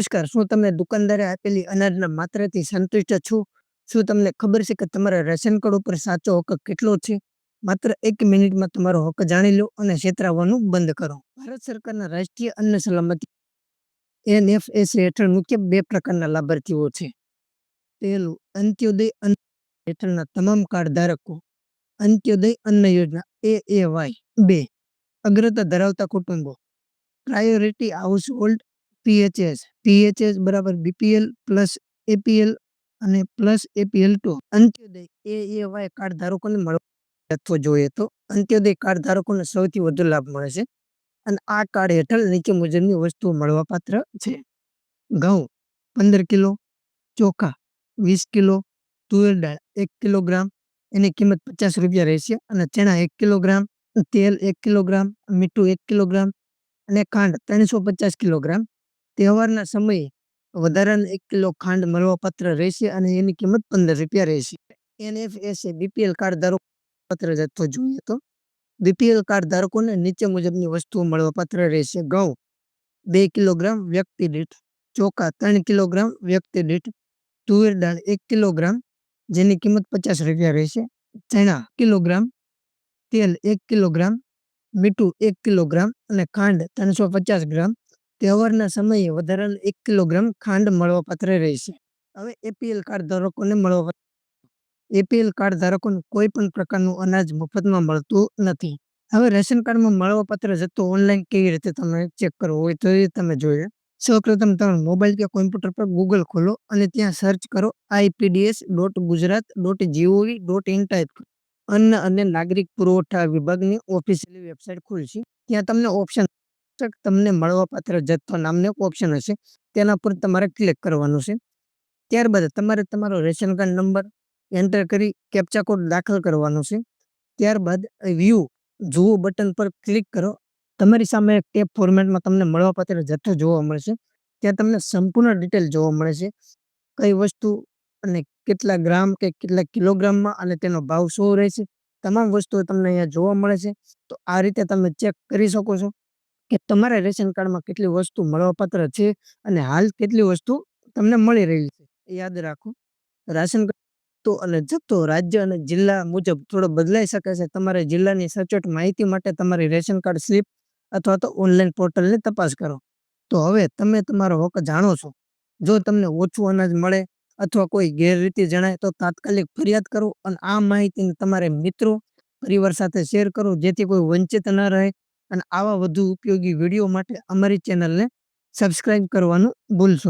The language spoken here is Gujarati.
નમસ્કાર શું તમે દુકાનદારે આપેલી અનાજના માત્રાથી સંતુષ્ટ છો? શું તમને ખબર છે કે તમારા રેશન કાર્ડ ઉપર સાચો હક કેટલો છે? માત્ર એક મિનિટમાં તમારો હક જાણી લો અને છેતરાવાનું બંધ કરો. ભારત સરકારના રાષ્ટ્રીય અન્ન સલામતી એનએફએસ હેઠળ મુખ્ય બે પ્રકારના લાભાર્થીઓ છે. પહેલું, અંત્યોદય અન્ન હેઠળના તમામ કાર્ડ ધારકો અંત્યોદય અન્ન યોજના એ એ વાય બે. અગ્રતા ધરાવતા કુટુંબો. Priority household PHS PHS બરાબર બીપીએલ પ્લસ એપીએલ અને plus APL two Antyodaya A A Y card ધારકોને મળવા જથ્થો જોઈએ તો અંત્યોદય કાર્ડ ધારકોને સૌથી વધુ લાભ મળે છે. અને આ કાર્ડ હેઠળ નીચે મુજબની વસ્તુઓ મળવાપાત્ર છે. ઘઉં પંદર કિલો, ચોખા વીસ કિલો, તુવેર દાળ એક કિલોગ્રામ, એની કિંમત પચાસ રૂપિયા રહેશે અને ચણા એક કિલોગ્રામ, તેલ એક કિલોગ્રામ, મીઠું એક કિલોગ્રામ અને ખાંડ ત્રણસો પચાસ કિલોગ્રામ તહેવારના સમયે વધારાનું એક કિલો ખાંડ મળવાપાત્ર રહેશે અને એની કિંમત પંદર રૂપિયા રહેશે. એનએફએસએ બીપીએલ કાર્ડ ધારકો પત્ર જથ્થો જોઈએ તો બીપીએલ કાર્ડ ધારકોને નીચે મુજબની વસ્તુઓ મળવાપાત્ર રહેશે. ઘઉં બે કિલોગ્રામ વ્યક્તિ દીઠ, ચોખા ત્રણ કિલોગ્રામ વ્યક્તિ દીઠ, તુવેર દાળ એક કિલોગ્રામ જેની કિંમત પચાસ રૂપિયા રહેશે. ચણા કિલોગ્રામ, તેલ એક કિલોગ્રામ, મીઠું એક કિલોગ્રામ અને ખાંડ ત્રણસો પચાસ ગ્રામ તહેવારના સમયે વધારાનો એક કિલોગ્રામ ખાંડ મળવાપાત્ર રહેશે. હવે એપીએલ કાર્ડ ધારકોને મળવા એપીએલ કાર્ડ ધારકોને કોઈ પણ પ્રકારનું અનાજ મફતમાં મળતું નથી. હવે રેશન કાર્ડમાં મળવાપાત્ર જથ્થો ઓનલાઈન કેવી રીતે તમે ચેક કરવો હોય તો એ તમે જોઈએ સૌપ્રથમ તમે મોબાઈલ કે કોમ્પ્યુટર પર ગૂગલ ખોલો અને ત્યાં સર્ચ કરો IPDS dot Gujarat dot GOV dot in type અન્ન અને નાગરિક પુરવઠા વિભાગની ઓફિશિયલી વેબસાઇટ ખુલશે. ત્યાં તમને ઓપ્શન તમને મળવાપાત્ર જથ્થો નામનો એક ઓપ્શન હશે. તેના પર તમારે ક્લિક કરવાનું છે. ત્યારબાદ તમારે તમારો રેશન કાર્ડ નંબર એન્ટર કરી કેપ્ચા કોડ દાખલ કરવાનો છે. ત્યારબાદ વ્યૂ જુઓ બટન પર ક્લિક કરો. તમારી સામે એક ટેપ ફોર્મેટમાં તમને મળવાપાત્ર જથ્થો જોવા મળશે. ત્યાં તમને સંપૂર્ણ ડિટેલ જોવા મળે છે કઈ વસ્તુ અને કેટલા ગ્રામ કે કેટલા કિલોગ્રામમાં અને તેનો ભાવ શું રહેશે? તમામ વસ્તુઓ તમને અહીંયા જોવા મળે છે. તો આ રીતે તમે ચેક કરી શકો છો. કે તમારા રેશન કાર્ડમાં કેટલી વસ્તુ મળવાપાત્ર છે અને હાલ કેટલી વસ્તુ તમને મળી રહી છે યાદ રાખો. રાશન તો અને જથ્થો રાજ્ય અને જિલ્લા મુજબ થોડો બદલાઈ શકે છે. તમારે જિલ્લાની સચોટ માહિતી માટે તમારી રેશન કાર્ડ સ્લીપ અથવા તો ઓનલાઈન પોર્ટલની તપાસ કરો. તો હવે તમે તમારો હક જાણો છો. જો તમને ઓછું અનાજ મળે અથવા કોઈ ગેરરીતિ જણાય તો તાત્કાલિક ફરિયાદ કરો અને આ માહિતીને તમારે મિત્રો, પરિવાર સાથે શેર કરો જેથી કોઈ વંચિત ન રહે અને આવા વધુ ઉપયોગી વીડિયો માટે અમારી ચેનલને સબસ્ક્રાઇબ કરવાનું ભૂલશો